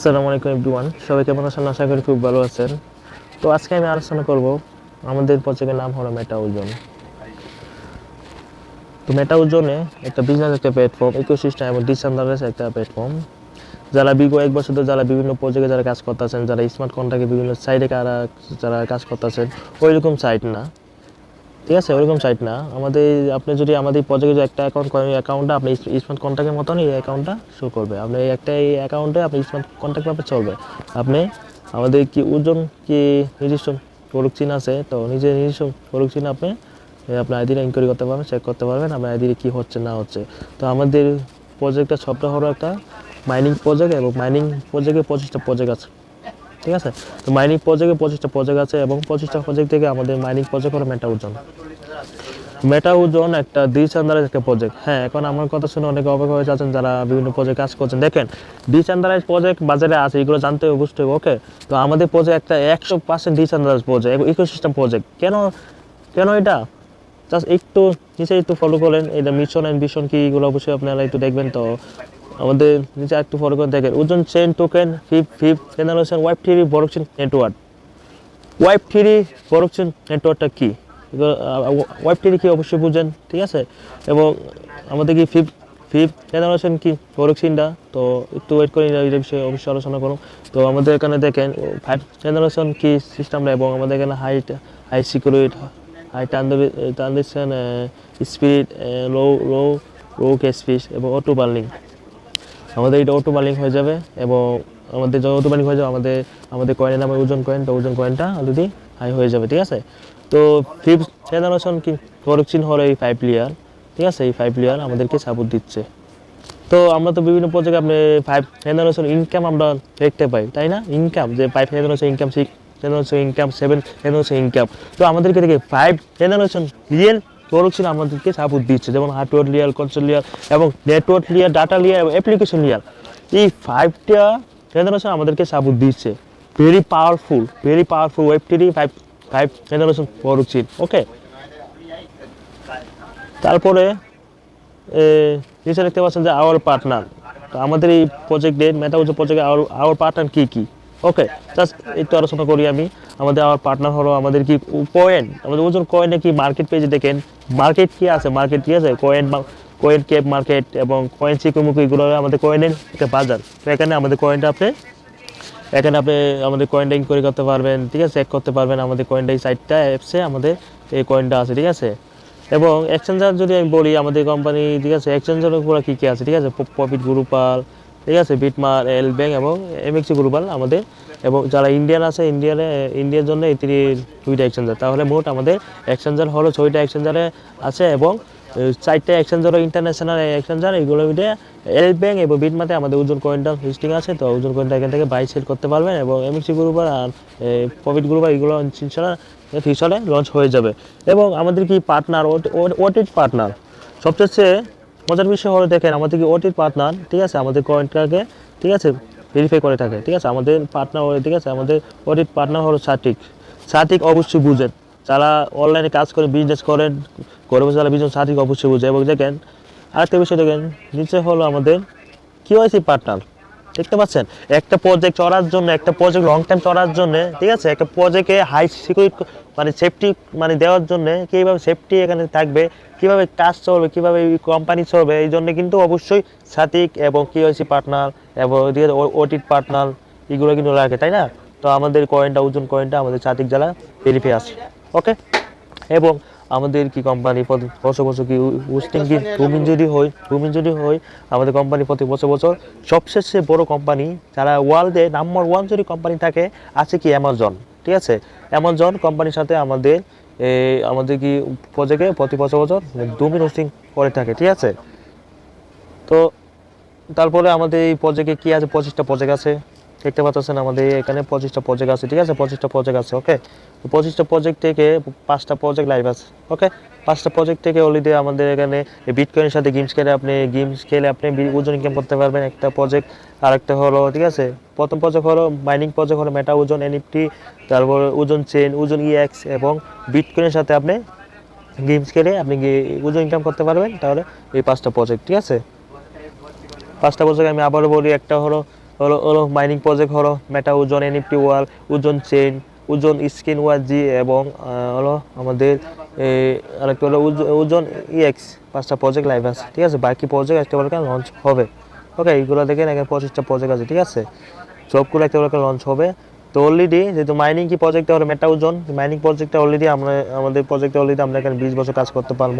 আসসালামু আলাইকুম এভরিওয়ান। সবাই কেমন আছেন? আশা করি খুব ভালো আছেন। তো আজকে আমি আলোচনা করব আমাদের প্রজেক্টের নাম হলো মেটা ওজন তো মেটা ওজনে একটা বিজনেস একটা প্ল্যাটফর্ম ইকোসিস্টেম এবং ডিসেন্ট্রালাইজ একটা প্ল্যাটফর্ম যারা বিগত এক বছর ধরে যারা বিভিন্ন প্রজেক্টে যারা কাজ করতেছেন, যারা স্মার্ট কন্ট্রাক্টে বিভিন্ন সাইডে কারা, যারা কাজ করতেছেন ওই রকম সাইট না। ঠিক আছে, ওরকম সাইট না। আমাদের, আপনি যদি আমাদের প্রজেক্টে একটা অ্যাকাউন্ট করেন অ্যাকাউন্টটা আপনি স্মার্ট কন্ট্যাক্টের মতন এই অ্যাকাউন্টটা শো করবে। আপনি এই একটা এই অ্যাকাউন্টে আপনি স্মার্ট কন্ট্যাক্ট ভাবে চলবে। আপনি আমাদের কি ওজন কি নিজস্ব প্রোডক্ট চিহ্ন আছে, তো নিজের নিজস্ব প্রোডক্ট চিহ্ন আপনি আপনার আইডিটা ইনকোয়ারি করতে পারবেন চেক করতে পারবেন, আপনার আইডিতে কী হচ্ছে, না হচ্ছে। তো আমাদের প্রজেক্টটা সবটা হলো একটা মাইনিং প্রজেক্ট এবং মাইনিং প্রজেক্টে পঁচিশটা প্রজেক্ট আছে। ঠিক আছে? তো মাইনিং প্রজেক্টে পঁচিশটা প্রজেক্ট আছে এবং পঁচিশটা প্রজেক্ট থেকে আমাদের মাইনিং প্রজেক্ট হলো মেটা ওজন মেটা ওজন একটা ডিসেন্ট্রালাইজ একটা প্রজেক্ট হ্যাঁ এখন আমার কথা শুনে অনেকে অবাক হয়ে যাচ্ছেন যারা বিভিন্ন প্রজেক্ট কাজ করছেন। দেখেন ডিসেন্ট্রালাইজ প্রজেক্ট বাজারে আছে, এগুলো জানতে হবে, বুঝতে হবে ওকে তো আমাদের প্রজেক্ট একটা একশো percent decentralize project ecosystem project কেন কেন এটা? জাস্ট একটু নিচে একটু ফলো করেন এটা মিশন অ্যান্ড ভিশন কি, এগুলো অবশ্যই আপনারা একটু দেখবেন তো। আমাদের নিচে একটু ফলো করে দেখেন। ওজন chain token fifth fifth generation web three বরকশন network wife three production নেটওয়ার্কটা কী? ওয়াইফ থ্রি কি অবশ্যই বুঝেন, ঠিক আছে? এবং আমাদের কি ফিফ ফিফ জেনারেশন কি? প্রোডাকশনটা তো একটু ওয়েট করে এটা বিষয়ে অবশ্যই আলোচনা করুন। তো আমাদের এখানে দেখেন ফাইভ জেনারেশন কি সিস্টেমটা এবং আমাদের এখানে height high security high transaction speed low low low speed এবং অটো বার্নিং আমাদের এটা অটো বার্নিং হয়ে যাবে এবং আমাদের যখন বার্নিং হয়ে যাবে, আমাদের আমাদের কয়েনের নামে ওজন কয়েন তো ওজন কয়েনটা অলরেডি হাই হয়ে যাবে, ঠিক আছে? তো ফিফথ জেনারেশন কি প্রোডাকশন হলো এই ফাইভ লিয়ার ঠিক আছে? এই ফাইভ লিয়ার আমাদেরকে সাপোর্ট দিচ্ছে। তো আমরা তো বিভিন্ন প্রজেক্টে আপনি ফাইভ জেনারেশন ইনকাম আমরা দেখতে পাই, তাই না? ইনকাম যে five generation income six generation income seven generation income তো আমাদেরকে দেখে ফাইভ জেনারেশন রিয়েল প্রোডাকশন আমাদেরকে সাপোর্ট দিচ্ছে, যেমন হার্ডওয়্যার লেয়ার কনসোল লেয়ার এবং নেটওয়ার্ক লেয়ার ডাটা লেয়ার এবং অ্যাপ্লিকেশন লেয়ার এই ফাইভটা জেনারেশন আমাদেরকে সাপোর্ট দিচ্ছে। Very powerful very powerful web three five five generation production okay তারপরে নিচে দেখতে পাচ্ছেন যে আওয়ার পার্টনার তো আমাদের এই প্রজেক্টে মেটাউজো প্রজেক্টে আওয়ার আওয়ার পার্টনার কী কী? ওকে জাস্ট একটু আলোচনা করি আমি। আমাদের আমার পার্টনার হলো আমাদের কি কয়েন আমাদের ওজন কয়েনে কি মার্কেট পেজে দেখেন মার্কেট কি আছে? মার্কেট কি আছে? কয়েন কয়েন কেপ মার্কেট এবং কয়েন চিকুমুকু, এগুলো আমাদের কয়েনের একটা বাজার। তো এখানে আমাদের কয়েনটা আপনি, এখানে আপনি আমাদের কয়েনটা করে করতে পারবেন, ঠিক আছে? চেক করতে পারবেন আমাদের কয়েনটা এই সাইটটা অ্যাপসে আমাদের এই কয়েনটা আছে, ঠিক আছে? এবং এক্সচেঞ্জার যদি আমি বলি, আমাদের কোম্পানি ঠিক আছে? এক্সচেঞ্জার উপর কী কী আছে, ঠিক আছে? প্রফিট গ্রুপাল ঠিক আছে? বিটমার এল ব্যাংক এবং এমএক্সি গ্রুপাল আমাদের এবং যারা ইন্ডিয়ান আছে ইন্ডিয়ানে ইন্ডিয়ার জন্য এই তিনি দুইটা এক্সচেঞ্জার তাহলে মোট আমাদের এক্সচেঞ্জার হলো ছয়টা এক্সচেঞ্জারে আছে এবং চারটা এক্সচেঞ্জার ইন্টারন্যাশনাল এক্সচেঞ্জার এগুলোর ভিতরে এল ব্যাংক এবং বিটমাতে আমাদের ওজন কয়েনটা লিস্টিং আছে। তো ওজন কয়েনটা এখান থেকে বাই সেল করতে পারবেন এবং এমএক্সি গ্রুপার আর প্রফিট গ্রুপার এগুলো ইনশাল্লাহ ফিউচারে লঞ্চ হয়ে যাবে। এবং আমাদের কি পার্টনার ওটিট পার্টনার সবচেয়ে মজার বিষয় হলো দেখেন, আমাদের কি ওটির পার্টনার ঠিক আছে, আমাদের কয়েনটাকে ঠিক আছে ভেরিফাই করে থাকে, ঠিক আছে? আমাদের পার্টনার ঠিক আছে? আমাদের অডিট পার্টনার হলো সাটিক সাটিক অবশ্যই বুঝেন যারা অনলাইনে কাজ করে বিজনেস করেন ঘরে বসে যারা বিজনেস সাটিক অবশ্যই বুঝে। এবং দেখেন, আরেকটা বিষয় দেখেন, নিচে হলো আমাদের কিওয়াইসি পার্টনার দেখতে পাচ্ছেন? একটা প্রজেক্ট চড়ার জন্য, একটা প্রজেক্ট লং টাইম চড়ার জন্য, ঠিক আছে? একটা প্রজেক্টে হাই সিকিউরিটি মানে সেফটি মানে দেওয়ার জন্য, কীভাবে সেফটি এখানে থাকবে কীভাবে কাজ চলবে, কীভাবে কোম্পানি চলবে, এই জন্য কিন্তু অবশ্যই সাতিক এবং কিওসি পার্টনার এবং ওটিট পার্টনার এগুলো কিন্তু লাগে, তাই না? তো আমাদের কয়েনটা ওজন কয়েনটা আমাদের সাতিক জেলা ভেরিফাই আছে ওকে এবং আমাদের কি কোম্পানি প্রতি বছর বছর কি উস্টিং কি রুমিন যদি হয় রুমিন যদি হয়, আমাদের কোম্পানি প্রতি বছর বছর সবশেষে বড় কোম্পানি যারা ওয়ার্ল্ডে নাম্বার ওয়ান যদি কোম্পানি থাকে, আছে কি অ্যামাজন ঠিক আছে? অ্যামাজন কোম্পানির সাথে আমাদের এই আমাদের কি প্রজেক্টে প্রতি বছর বছর ডোমিন হোস্টিং করে থাকে, ঠিক আছে? তো তারপরে আমাদের এই প্রজেক্টে কি আছে? পঁচিশটা প্রজেক্ট আছে। দেখতে পাচ্ছেন আমাদের এখানে পঁচিশটা প্রজেক্ট আছে, ঠিক আছে? পঁচিশটা প্রজেক্ট আছে ওকে পঁচিশটা প্রজেক্ট থেকে পাঁচটা প্রজেক্ট লাইভ আছে ওকে পাঁচটা প্রজেক্ট থেকে অলরেডি আমাদের এখানে বিটকয়েনের সাথে গেমস খেলে আপনি গেমস খেলে আপনি ওজন ইনকাম করতে পারবেন। একটা প্রজেক্ট আরেকটা হলো, ঠিক আছে? প্রথম প্রজেক্ট হলো মাইনিং প্রজেক্ট হলো মেটা ওজন এনএফটি তারপর ওজন চেন ওজন ইএক্স এবং বিটকয়েনের সাথে আপনি গেমস খেলে আপনি ওজন ইনকাম করতে পারবেন। তাহলে এই পাঁচটা প্রজেক্ট ঠিক আছে? পাঁচটা প্রজেক্ট আমি আবারও বলি, একটা হলো হলো হলো মাইনিং প্রজেক্ট হলো মেটা ওজন এনএফটি ওয়াল ওজন চেইন ওজন স্ক্রিন ওয়াজি এবং হলো আমাদের আরেকটা হলো ওজ- ওজন ইএক্স পাঁচটা প্রজেক্ট লাইভ আছে, ঠিক আছে? বাকি প্রজেক্ট একটা বলে লঞ্চ হবে। ওকে এইগুলো দেখেন এখানে পঁচিশটা প্রজেক্ট আছে, ঠিক আছে? সবগুলো একটা বলে লঞ্চ হবে। তো অলরেডি যেহেতু মাইনিং কি প্রজেক্টটা হলো মেটা ওজন মাইনিং প্রজেক্টটা অলরেডি আমরা, আমাদের প্রজেক্টে অলরেডি আমরা এখানে বিশ বছর কাজ করতে পারব,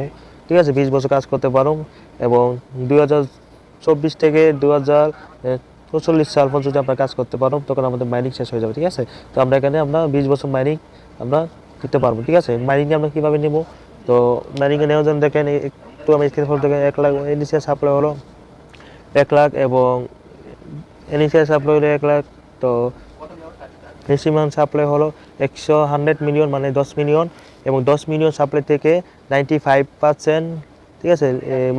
ঠিক আছে? বিশ বছর কাজ করতে পারো এবং দুই হাজার চব্বিশ থেকে দু হাজার চল্লিশ সাল পর্যন্ত আমরা কাজ করতে পারো, তখন আমাদের মাইনিং শেষ হয়ে যাবে, ঠিক আছে? তো আমরা এখানে আমরা বিশ বছর মাইনিং আমরা দিতে পারব, ঠিক আছে? মাইনিংয়ে আমরা কীভাবে নেব? তো মাইনিংয়ে নেওয়ার জন্য দেখেন, একটু আমি স্ক্রিন দেখেন, এক লাখ ইনিশিয়াল সাপ্লাই হলো এক লাখ এবং ইনিশিয়াল সাপ্লাই হলো এক লাখ, তো ম্যাক্সিমাম সাপ্লাই হলো একশো হান্ড্রেড মিলিয়ন মানে দশ মিলিয়ন এবং দশ মিলিয়ন সাপ্লাই থেকে নাইনটি ফাইভ পার্সেন্ট ঠিক আছে?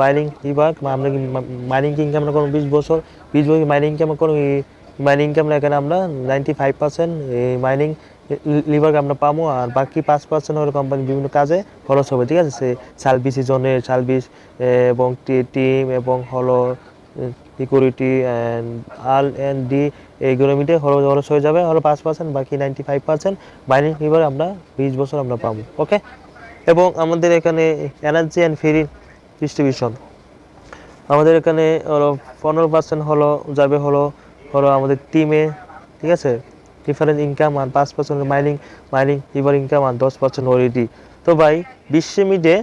মাইনিং বিভাগ আমরা মাইনিং ইনকাম আমরা কোনো বিশ বছর বিশ বছর মাইনিং ইনকাম কোনো মাইনিং ইনকাম এখানে আমরা নাইনটি ফাইভ পার্সেন্ট এই মাইনিং লিভার আমরা পাবো আর বাকি পাঁচ পার্সেন্ট হলো কোম্পানি বিভিন্ন কাজে খরচ হবে, ঠিক আছে? সে সার্ভিস জনের সার্ভিস এবং টিম এবং হলো security and R N D এইগুলো মিটে খরচ হয়ে যাবে হলো পাঁচ পার্সেন্ট বাকি ninety five percent mining lever আমরা বিশ বছর আমরা পাবো ওকে এবং আমাদের এখানে এনার্জি অ্যান্ড ফ্রি ডিস্ট্রিবিউশন আমাদের এখানে হলো পনেরো পার্সেন্ট হলো যাবে হলো হলো আমাদের টিমে ঠিক আছে? ডিফারেন্ট ইনকাম আর পাঁচ percent mining mining lever income আর দশ পার্সেন্ট ওরিটি তো ভাই, বিশ্ব মিডে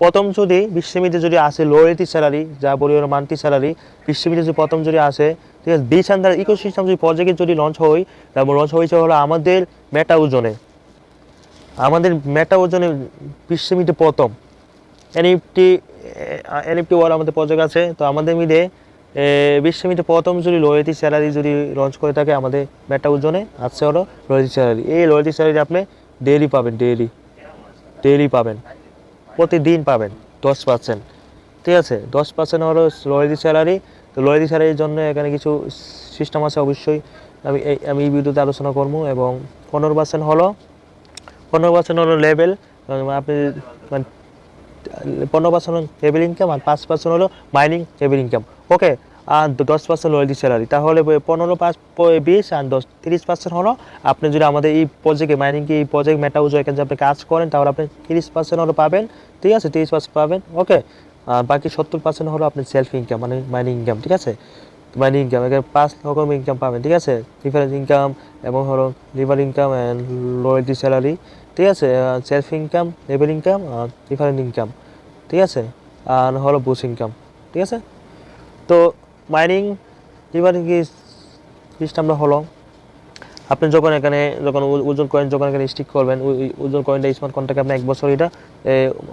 প্রথম যদি, বিশ্ব মিডে যদি আসে লোয়ারিটি স্যালারি যা বলি হলো মান্থলি স্যালারি বিশ্ব মিডে যদি প্রথম যদি আসে, ঠিক আছে? বিশ আন্ডার ইকোসিস্টেম যদি প্রজেক্টে যদি লঞ্চ হয়, তারপর লঞ্চ হয়েছে হলো আমাদের মেটা ওজনে আমাদের মেটা ওজনে বিশ্ব মিডে প্রথম। এনএফটি এনএফটি ওয়াল আমাদের প্রজেক্ট আছে। তো আমাদের মিলে বিশ্ব মিডে প্রথম যদি লয়ালটি স্যালারি যদি লঞ্চ করে থাকে আমাদের মেটা ওজনে আছে হলো লয়ালটি স্যালারি এই লয়ালটি স্যালারি আপনি ডেইলি পাবেন ডেইলি ডেইলি পাবেন। প্রতিদিন পাবেন, দশ পার্সেন্ট ঠিক আছে? দশ পার্সেন্ট হলো লয়ালটি স্যালারি তো লয়ালটি স্যালারির জন্য এখানে কিছু সিস্টেম আছে অবশ্যই। আমি, এই আমি এই ভিডিওতে আলোচনা করব এবং পনেরো পার্সেন্ট হলো, পনেরো পার্সেন্ট হলো লেভেল আপনি মানে পনেরো পার্সেন্ট লেভেল ইনকাম আর পাঁচ পার্সেন্ট হলো মাইনিং লেভেল ইনকাম ওকে আর দশ পার্সেন্ট রয়্যালটি স্যালারি তাহলে পনেরো পাঁচ বিশ আর দশ, তিরিশ পার্সেন্ট হলো আপনি যদি আমাদের এই প্রজেক্টে মাইনিং এই প্রজেক্ট মেটাউজ এখানে আপনি কাজ করেন, তাহলে আপনি তিরিশ পার্সেন্ট হলো পাবেন। ঠিক আছে, তিরিশ পার্সেন্ট পাবেন। ওকে আর বাকি সত্তর পার্সেন্ট হলো আপনি সেলফ ইনকাম মানে মাইনিং ইনকাম ঠিক আছে? মাইনিং ইনকাম এখানে পাঁচ রকম ইনকাম পাবেন, ঠিক আছে? ডিফারেন্স ইনকাম এবং হলো lever income and royalty salary ঠিক আছে সেলফ ইনকাম লেভেল ইনকাম আর ডিফারেন্ট ইনকাম ঠিক আছে? আর হলো বুস ইনকাম ঠিক আছে? তো মাইনিং কি সিস্টেমটা হলো? আপনি যখন এখানে, যখন ওজন কয়েন যখন এখানে স্টিক করবেন ওজন কয়েনটা স্মার্ট কয়েনটাকে আপনি এক বছর এটা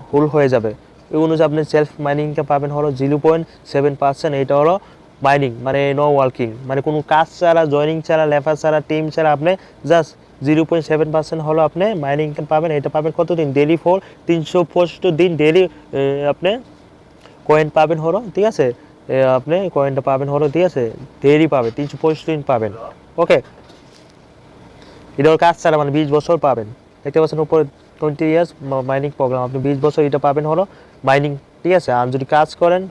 হোল হয়ে যাবে। এই অনুযায়ী আপনি সেলফ মাইনিংটা পাবেন হলো জিরো পয়েন্ট সেভেন পার্সেন্ট এটা হলো মাইনিং মানে নো ওয়ার্কিং মানে কোনো কাজ ছাড়া জয়নিং ছাড়া লেফার ছাড়া টিম ছাড়া আপনি just zero point seven percent হলো আপনি মাইনিং ইনকাম পাবেন। এটা পাবেন কতদিন? ডেলি ফোর তিনশো পঁয়ষট্টি দিন ডেলি আপনি কয়েন পাবেন হলো, ঠিক আছে? আপনি কয়েনটা পাবেন হলো, ঠিক আছে? ডেলি পাবেন, তিনশো পঁয়ষট্টি দিন পাবেন। ওকে এটা কাজ ছাড়া মানে বিশ বছর পাবেন। দেখতে পাচ্ছেন উপরে টোয়েন্টি ইয়ার্স মাইনিং প্রোগ্রাম আপনি বিশ বছর এটা পাবেন হলো মাইনিং ঠিক আছে? আর যদি কাজ করেন,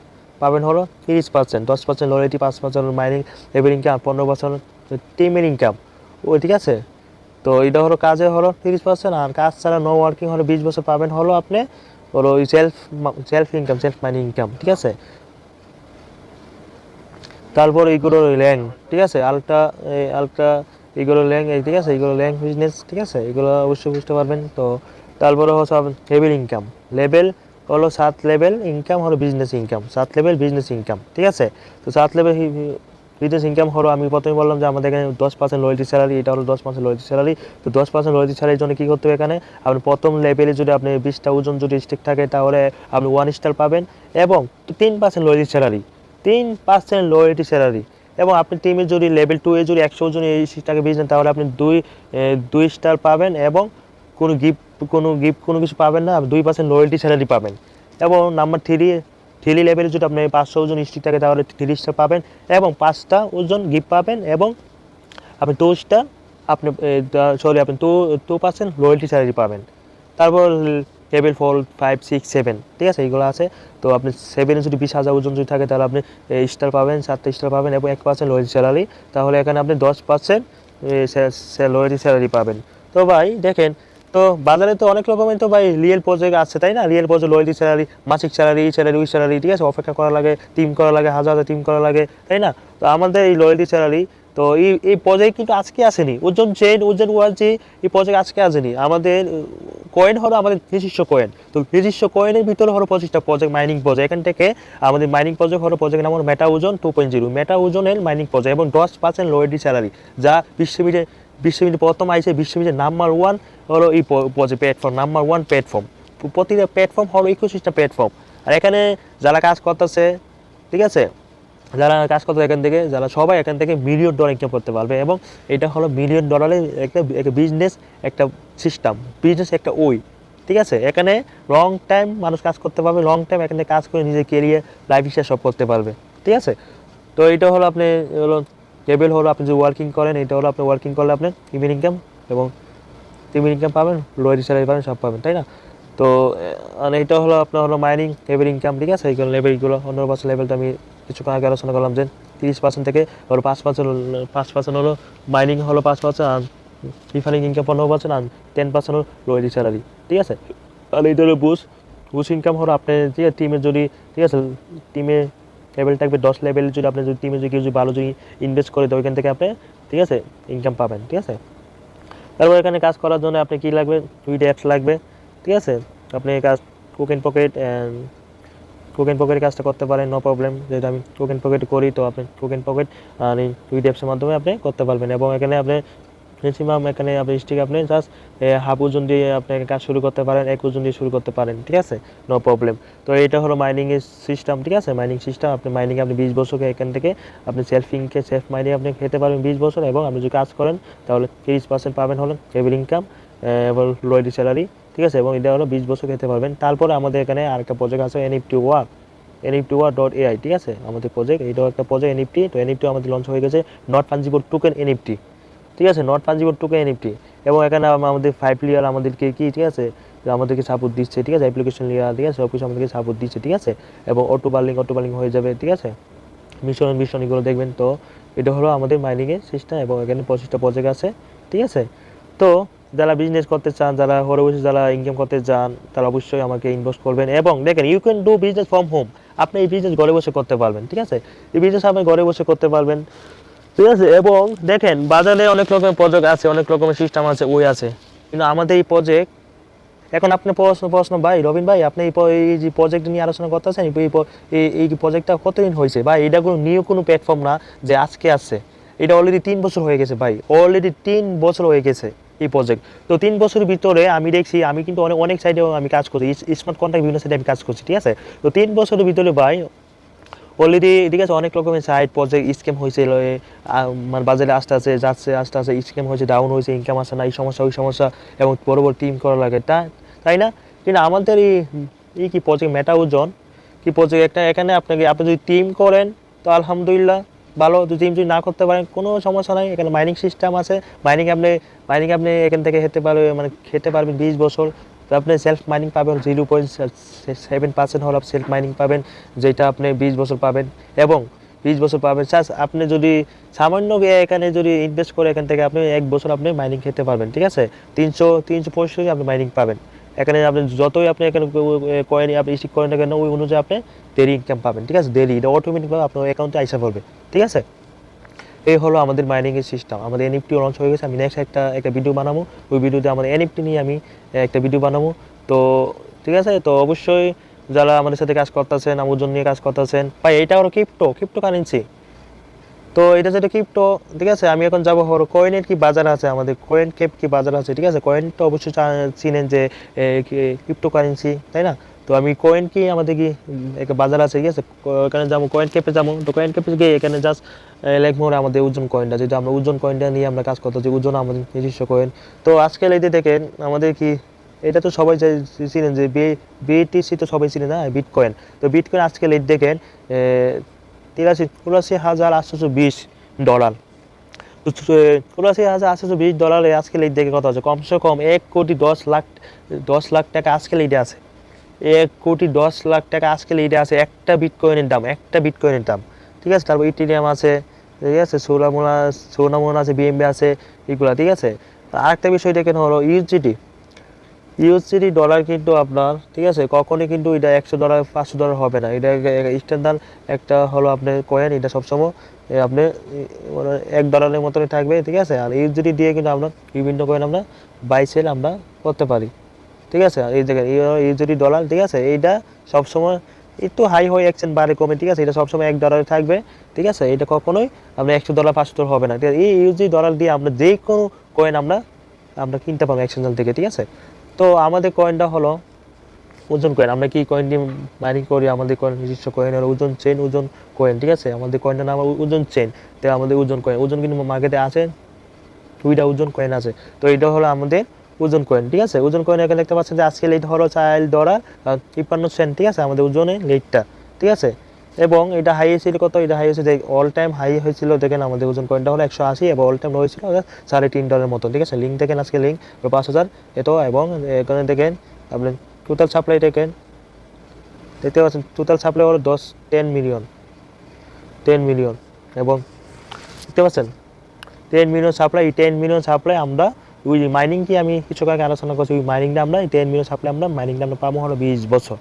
পাবেন হলো তিরিশ পার্সেন্ট, দশ পার্সেন্ট লয়ালিটি পাঁচ পার্সেন্ট মাইনিং লেভেল ইনকাম পনেরো পার্সেন্ট টিমের ইনকাম ও, ঠিক আছে? তো এটা হলো কাজে হলো তিরিশ পার্সেন্ট আর কাজ ছাড়া নো ওয়ার্কিং হলো বিশ বছর পাবেন হলো আপনি হলো ওই self self income self mining income ঠিক আছে? তারপর এইগুলো ল্যাং ঠিক আছে? আলট্রা আলট্রা এইগুলো ল্যাং ঠিক আছে? এইগুলো ল্যাং বিজনেস ঠিক আছে? এগুলো অবশ্যই বুঝতে পারবেন। তো তারপরে হচ্ছে লেভেল ইনকাম লেভেল হলো সাত লেভেল ইনকাম হলো বিজনেস ইনকাম সাত লেভেল বিজনেস ইনকাম ঠিক আছে? তো সাত লেভেল বিজনেস ইনকাম হলো আমি প্রথমে বললাম যে আমাদের এখানে দশ পার্সেন্ট লয়্যালটি স্যালারি এটা হলো দশ পার্সেন্ট লয়্যালটি স্যালারি তো দশ পার্সেন্ট লয়্যালটি স্যালারির জন্য কী করতে হবে এখানে? আপনি প্রথম লেভেলে যদি আপনি বিশটা ওজন যদি স্টিক থাকে, তাহলে আপনি ওয়ান স্টার পাবেন। এবং তিন পার্সেন্ট লয়্যালটি স্যালারি তিন পার্সেন্ট লয়্যালটি স্যালারি এবং আপনি টিমে যদি লেভেল টু এ যদি একশো জন এই সিটটাকে বেচেন, তাহলে আপনি দুই দুই স্টার পাবেন এবং কোনো গিফট কোনো গিফট কোনো কিছু পাবেন না দুই পার্সেন্ট লয়্যালটি স্যালারি পাবেন। এবং নাম্বার থ্রি থ্রি লেভেলে যদি আপনি পাঁচশো ওজন স্টিক থাকে, তাহলে স্টার পাবেন এবং পাঁচটা ওজন গিফট পাবেন এবং আপনি টু স্টার আপনি সরি আপনি two two percent loyalty salary পাবেন। তারপর table four five six seven ঠিক আছে, এইগুলো আছে। তো আপনি সেভেনে যদি বিশ হাজার ওজন যদি থাকে, তাহলে আপনি স্টার পাবেন, সাতটা স্টার পাবেন এবং এক পার্সেন্ট লোয়ের স্যালারি তাহলে এখানে আপনি দশ পার্সেন্ট লোয়ের স্যালারি পাবেন। তো ভাই, দেখেন তো বাজারে তো অনেক রকমের তো ভাই রিয়েল প্রজেক্ট আছে, তাই না? রিয়েল প্রজেক্ট লয়্যালটি স্যালারি মাসিক স্যালারি এই স্যালারি ওই স্যালারি ঠিক আছে? অপেক্ষা করা লাগে টিম করা লাগে, হাজার হাজার টিম করা লাগে, তাই না? তো আমাদের এই লয়্যালটি স্যালারি তো এই এই প্রজেক্ট কিন্তু আজকে আসেনি। ওজন চেন ওজন ওয়ালজি এই প্রজেক্ট আজকে আসেনি। আমাদের কয়েন হলো আমাদের নিজস্ব কয়েন তো নিজস্ব কয়েনের ভিতরে হলো পঁচিশটা প্রজেক্ট মাইনিং প্রজেক্ট এখান থেকে আমাদের মাইনিং প্রজেক্ট হলো প্রজেক্ট নাম মেটা ওজন টু পয়েন্ট জিরো মেটা ওজনের মাইনিং প্রজেক্ট এবং দশ পার্সেন্ট লোয়েডি স্যালারি যা বিশ্ববিদ্যালয় বিশ্ববিদ্যালয় প্রথম আইসে বিশ্ববিদ্যালয় নাম্বার ওয়ান হলো এই প্ল্যাটফর্ম নাম্বার ওয়ান প্ল্যাটফর্ম প্রতিটা প্ল্যাটফর্ম হলো ইকোসিস্টেম প্ল্যাটফর্ম আর এখানে যারা কাজ করতেছে, ঠিক আছে? যারা কাজ করতে এখান থেকে, যারা সবাই এখান থেকে মিলিয়ন ডলার ইনকাম করতে পারবে এবং এটা হলো মিলিয়ন ডলারের একটা একটা বিজনেস একটা সিস্টেম বিজনেস একটা ওই, ঠিক আছে? এখানে লং টাইম মানুষ কাজ করতে পারবে লং টাইম এখানে কাজ করে নিজের কেরিয়ার লাইফ স্টাইল সব করতে পারবে, ঠিক আছে? তো এটা হলো আপনি, হলো টেবিল হলো আপনি যে ওয়ার্কিং করেন, এটা হলো আপনি ওয়ার্কিং করলে আপনি ইভিনিং ইনকাম এবং ইভিনিং ইনকাম পাবেন লোয়ার স্যালারি পাবেন, সব পাবেন, তাই না? তো আর এটা হলো আপনার হলো মাইনিং লেভেল ইনকাম ঠিক আছে? এইগুলো লেভেলগুলো অন্য পার্সেন্ট লেভেলটা আমি কিছুক্ষণ আগে আলোচনা করলাম যে তিরিশ পার্সেন্ট থেকে হলো পাঁচ পার্সেন্ট পাঁচ পার্সেন্ট হলো মাইনিং হলো পাঁচ পার্সেন্ট আর রিফাইনিং ইনকাম পনেরো পার্সেন্ট আর টেন পার্সেন্ট হলো লোয়ার স্যালারি ঠিক আছে? আর এইটা হলো বুস বুস ইনকাম হলো আপনি, ঠিক আছে টিমের যদি, ঠিক আছে টিমে লেভেল থাকবে, দশ লেভেল যদি আপনি যদি টিমে যদি কেউ যদি ভালো যদি ইনভেস্ট করে, তো ওইখান থেকে আপনি, ঠিক আছে ইনকাম পাবেন, ঠিক আছে? তারপর এখানে কাজ করার জন্য আপনি কী লাগবে? দুইটা অ্যাপস লাগবে, ঠিক আছে? আপনি কাজ কুকেন পকেট অ্যান্ড কুকেন পকেটের কাজটা করতে পারেন নো প্রবলেম যেহেতু আমি কুকেন পকেট করি, তো আপনি কুকেন পকেট আর এই দুইটা অ্যাপসের মাধ্যমে আপনি করতে পারবেন। এবং এখানে আপনি ম্যাক্সিমাম এখানে আপনি স্টিক আপনি জাস্ট হাফ ওজন দিয়ে আপনি কাজ শুরু করতে পারেন, এক ওজন দিয়ে শুরু করতে পারেন, ঠিক আছে? নো প্রবলেম তো এটা হলো মাইনিংয়ের সিস্টেম ঠিক আছে? মাইনিং সিস্টেম আপনি মাইনিং আপনি বিশ বছরকে এখান থেকে আপনি সেলফিংকে সেলফ মাইনিং আপনি খেতে পারবেন বিশ বছর এবং আপনি যদি কাজ করেন, তাহলে তিরিশ পার্সেন্ট পাবেন হলেন টেবিল ইনকাম এবং লোয়েডি স্যালারি ঠিক আছে? এবং এটা হলো বিশ বছর খেতে পারবেন। তারপরে আমাদের এখানে আরেকটা প্রজেক্ট আছে NFT work NFT war dot AI ঠিক আছে? আমাদের প্রজেক্ট এইটাও একটা প্রজেক্ট এনএফটি তো এনএফটি আমাদের লঞ্চ হয়ে গেছে নট ফাঞ্জিবল টোকেন এনএফটি ঠিক আছে? নট ফাঞ্জিবল টোকেন এনএফটি এবং এখানে আমাদের ফাইভ লিয়ার আমাদেরকে কি ঠিক আছে? আমাদেরকে সাপোর্ট দিচ্ছে, ঠিক আছে? অ্যাপ্লিকেশন লিয়ার ঠিক আছে? সব কিছু আমাদেরকে সাপোর্ট দিচ্ছে, ঠিক আছে? এবং অটো বার্লিং অটো বার্লিং হয়ে যাবে, ঠিক আছে? মিশন মিশন এগুলো দেখবেন তো, এটা হলো আমাদের মাইনিংয়ের সিস্টেম এবং এখানে পঁচিশটা প্রজেক্ট আছে, ঠিক আছে? তো যারা বিজনেস করতে চান, যারা ঘরে বসে যারা ইনকাম করতে চান তারা অবশ্যই আমাকে ইনভেস্ট করবেন। এবং দেখেন you can do business from home আপনি এই বিজনেস ঘরে বসে করতে পারবেন, ঠিক আছে? এই বিজনেস আপনি ঘরে বসে করতে পারবেন। ঠিক আছে? এবং দেখেন, বাজারে অনেক রকমের প্রজেক্ট আছে, অনেক রকমের সিস্টেম আছে, ওই আছে। কিন্তু আমাদের এই প্রজেক্ট এখন আপনি প্রশ্ন প্রশ্ন, ভাই, রবিন ভাই, আপনি এই যে প্রজেক্ট নিয়ে আলোচনা করতেছেন, এই এই- প্রজেক্টটা কতদিন হয়েছে? ভাই, এটা কোনো নিউ কোনো প্ল্যাটফর্ম না যে আজকে আসছে এটা অলরেডি তিন বছর হয়ে গেছে, ভাই। অলরেডি তিন বছর হয়ে গেছে এই প্রজেক্ট তো তিন বছরের ভিতরে আমি দেখছি, আমি কিন্তু অনেক অনেক সাইডে আমি কাজ করছি স্মার্ট কন্ট্যাক্ট বিভিন্ন সাইডে আমি কাজ করছি, ঠিক আছে? তো তিন বছরের ভিতরে, ভাই অলরেডি ঠিক আছে, অনেক রকমের সাইট প্রজেক্ট স্ক্যাম হয়েছে মানে বাজারে আস্তে আস্তে যাচ্ছে, আস্তে আস্তে স্ক্যাম হয়েছে ডাউন হয়েছে ইনকাম আসে না, এই সমস্যা, ওই সমস্যা, এবং বড় বড় টিম করা লাগে, তা, তাই না? কিন্তু আমাদের এই কি প্রজেক্ট মেটা ওজন? কি প্রজেক্ট একটা, এখানে আপনাকে, আপনি যদি টিম করেন, তো আলহামদুলিল্লাহ, ভালো যদি টিম যদি না করতে পারেন, কোনো সমস্যা নাই, এখানে মাইনিং সিস্টেম আছে মাইনিং আপনি মাইনিং আপনি এখান থেকে খেতে পারবে মানে খেতে পারবেন বিশ বছর তো আপনি সেলফ মাইনিং পাবেন জিরো পয়েন্ট সেভেন পার্সেন্ট হল সেলফ মাইনিং পাবেন, যেটা আপনি বিশ বছর পাবেন। এবং বিশ বছর পাবেন চাষ আপনি যদি সামান্য এখানে যদি ইনভেস্ট করে এখান থেকে আপনি এক বছর আপনি মাইনিং খেতে পারবেন, ঠিক আছে? তিনশো তিনশো পঁয়ষট্টি আপনি মাইনিং পাবেন। এখানে আপনি যতই আপনি এখানে কয়েন আপনি স্টিক করেন না কেন, ওই অনুযায়ী আপনি ডেলি ইনকাম পাবেন, ঠিক আছে? ডেলি এটা অটোমেটিকভাবে আপনার অ্যাকাউন্টে আইসা পড়বে, ঠিক আছে? এই হলো আমাদের মাইনিংয়ের সিস্টেম আমাদের এনএফটি লঞ্চ হয়ে গেছে, আমি নেক্সট একটা একটা ভিডিও বানাবো। ওই ভিডিওতে আমাদের এনএফটি নিয়ে আমি একটা ভিডিও বানাবো। তো, ঠিক আছে? তো অবশ্যই যারা আমাদের সাথে কাজ করতেছেন আমার জন্য নিয়ে কাজ করতেছেন, ভাই, এটা হলো ক্রিপ্টো ক্রিপ্টো কারেন্সি তো এটা যেটা ক্রিপ্টো ঠিক আছে? আমি এখন যাব হলো কয়েনের কি বাজার আছে, আমাদের কয়েন কেপ কি বাজার আছে, ঠিক আছে? কয়েন তো অবশ্যই চিনেন যে ক্রিপ্টো কারেন্সি তাই না? তো আমি কয়েন কি আমাদের কি, একটা বাজার আছে, ঠিক আছে? ওখানে যাব কয়েন কেপে যাব। তো কয়েন কেপে গিয়ে এখানে জাস্ট লেখবো আমাদের ওজন কয়েনটা যেটা আমরা ওজন কয়েনটা নিয়ে আমরা কাজ করতেছি, ওজন আমাদের নিজস্ব কয়েন তো আজকাল এই দেখেন, আমাদের কি, এটা তো সবাই চিনেন যে বিটিসি তো সবাই চিনে না বিট কয়েন তো বিট কয়েন আজকে এই দেখেন তিরাশি, চুরাশি হাজার আটশোশো বিশ ডলার চুরাশি হাজার আটশো বিশ ডলারে আজকে এই দেখে কথা আছে কমসে কম এক কোটি দশ লাখ দশ লাখ টাকা আজকাল লিডে আছে। এক কোটি দশ লাখ টাকা আজকে লিডে আছে একটা বিটকয়েনের দাম, একটা বিটকয়েনের দাম। ঠিক আছে? তারপর ইটিরিয়াম আছে, ঠিক আছে? সোনামোনা সোনামোনা আছে বিএমবি আছে, এগুলা, ঠিক আছে? আরেকটা বিষয় দেখেন হলো ইউজিটি ইউএসডি ডলার কিন্তু আপনার, ঠিক আছে? কখনই কিন্তু এটা একশো ডলার পাঁচশো ডলার হবে না। এটা স্ট্যান্ডার্ড একটা হলো আপনার কয়েন এটা সবসময় আপনি মানে এক ডলারের মতনই থাকবে, ঠিক আছে? আর ইউএসডি দিয়ে কিন্তু আমরা বিভিন্ন কয়েন আমরা বাই সেল আমরা করতে পারি। ঠিক আছে? এই জায়গায় ইউএসডি ডলার ঠিক আছে? এইটা সবসময় একটু হাই হয়ে এক্সচেঞ্জ বাড়ে কমে, ঠিক আছে? এটা সবসময় এক ডলারে থাকবে, ঠিক আছে? এটা কখনোই আপনার একশো ডলার পাঁচশো ডলার হবে না। ঠিক আছে? এই ইউজি ডলার দিয়ে আমরা যে কোনো কয়েন আমরা আমরা কিনতে পারব এক্সচেঞ্জ থেকে, ঠিক আছে? তো আমাদের কয়েনটা হলো ওজন কয়েন আমরা কি কয়েন দিয়ে মাইনিং করি? আমাদের কয়েন নিজস্ব কয়েন হলো ওজন চেন ওজন কয়েন ঠিক আছে? আমাদের কয়েনটার নাম ওজন চেন তো আমাদের ওজন কয়েন ওজন কিন্তু মার্কেটে আছে, দুইটা ওজন কয়েন আছে। তো এটা হলো আমাদের ওজন কয়েন ঠিক আছে? ওজন কয়েন এখানে দেখতে পাচ্ছেন যে আজকে লেট হলো চাইল ডলার তিপ্পান্ন সেন্ট ঠিক আছে? আমাদের ওজনে লেটটা ঠিক আছে? এবং এটা হাই ছিল কত? এটা হাই হয়েছে অল টাইম হাই হয়েছিল, দেখেন আমাদের ওজন কয়েনটা হলো একশো আশি, এবং অল টাইম হয়েছিল সাড়ে তিন ডলারের মতো, ঠিক আছে? লিঙ্ক দেখেন আজকে লিঙ্ক পাঁচ হাজার, এত, এবং এখানে দেখেন, আপনি টোটাল সাপ্লাই দেখেন, দেখতে পাচ্ছেন টোটাল সাপ্লাই হলো দশ টেন মিলিয়ন টেন মিলিয়ন এবং দেখতে পাচ্ছেন ten million supply ten million supply আমরা ওই মাইনিং কি আমি কিছু আগে আলোচনা করছি, ওই মাইনিংটা এই টেন মিলিয়ন সাপ্লাই আমরা মাইনিংটা আমরা পাবো হলো বিশ বছর।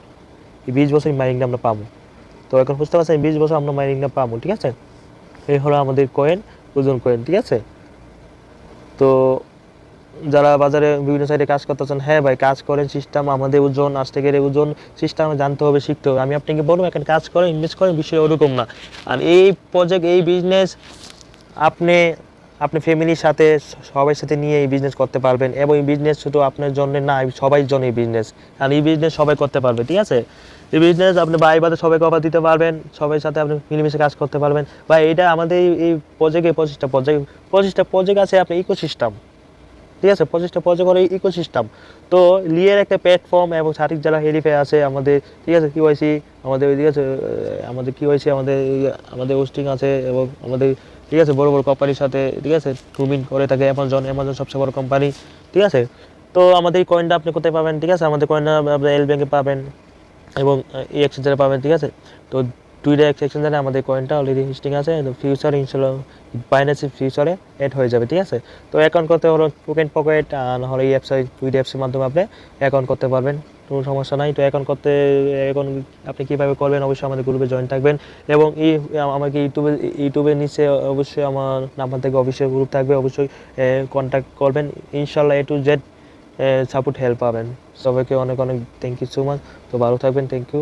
এই বিশ বছর মাইনিংটা আমরা পাবো। তো এখন বুঝতে পারছেন বিশ বছর আমরা মাইনিংটা পাবো, ঠিক আছে? এই হলো আমাদের কয়েন ওজন কয়েন ঠিক আছে? তো যারা বাজারে বিভিন্ন সাইডে কাজ করতেছেন হ্যাঁ ভাই, কাজ করেন সিস্টেম আমাদের ওজন আজ থেকে ওজন সিস্টেম জানতে হবে, শিখতে হবে। আমি আপনাকে বলব, এখানে কাজ করেন ইনভেস্ট করেন, বিষয় ওরকম না। আর এই প্রজেক্ট এই বিজনেস আপনি আপনি ফ্যামিলির সাথে, সবাই সাথে নিয়ে এই বিজনেস করতে পারবেন এবং এই বিজনেস শুধু আপনার জন্য না সবাই জন্য এই বিজনেস আর এই বিজনেস সবাই করতে পারবে, ঠিক আছে? এই বিজনেস আপনি ভাই বাদে সবাইকে অফার দিতে পারবেন, সবাই সাথে আপনি মিলেমিশে কাজ করতে পারবেন। বা এটা আমাদের এই- প্রজেক্টে পঁচিশটা প্রজেক্ট পঁচিশটা প্রজেক্ট আছে আপনার ইকোসিস্টেম ঠিক আছে? পঁচিশটা প্রজেক্ট হলো ইকোসিস্টেম তো লিয়ের একটা প্ল্যাটফর্ম এবং সঠিক যারা হেরিফে আছে আমাদের, ঠিক আছে? কিওয়াইসি আমাদের ঠিক আছে, আমাদের কিওয়াইসি আমাদের আমাদের হোস্টিং আছে এবং আমাদের ঠিক আছে? বড় বড় কোম্পানির সাথে, ঠিক আছে? টুমিন করে থাকে অ্যামাজন অ্যামাজন সবচেয়ে বড় কোম্পানি ঠিক আছে? তো আমাদের এই কয়েনটা আপনি কোথায় পাবেন, ঠিক আছে? আমাদের কয়েনটা আপনি এল ব্যাংকে পাবেন এবং এই এক্সচেঞ্জারে পাবেন, ঠিক আছে? তো দুইটা এক্সচেঞ্জারে আমাদের কয়েনটা অলরেডি হিস্টিং আছে। ফিউচার ইনশাল্লাহ বাইন্যান্সি ফিউচারে অ্যাড হয়ে যাবে, ঠিক আছে? তো অ্যাকাউন্ট করতে হলো টোকেন পকেট আর নাহলে এই অ্যাপসাই দুইটা অ্যাপসের মাধ্যমে আপনি অ্যাকাউন্ট করতে পারবেন। কোনো সমস্যা নাই। তো এখন করতে, এখন আপনি কীভাবে করবেন অবশ্যই আমাদের গ্রুপে জয়েন থাকবেন। এবং এই, আমাকে ইউটিউবে, ইউটিউবের নিচে অবশ্যই আমার নাম্বার থেকে অফিসের গ্রুপ থাকবে। অবশ্যই কন্ট্যাক্ট করবেন। ইনশাল্লাহ A to Z support help পাবেন। সবাইকে অনেক অনেক থ্যাংক ইউ সো মাচ তো ভালো থাকবেন। Thank you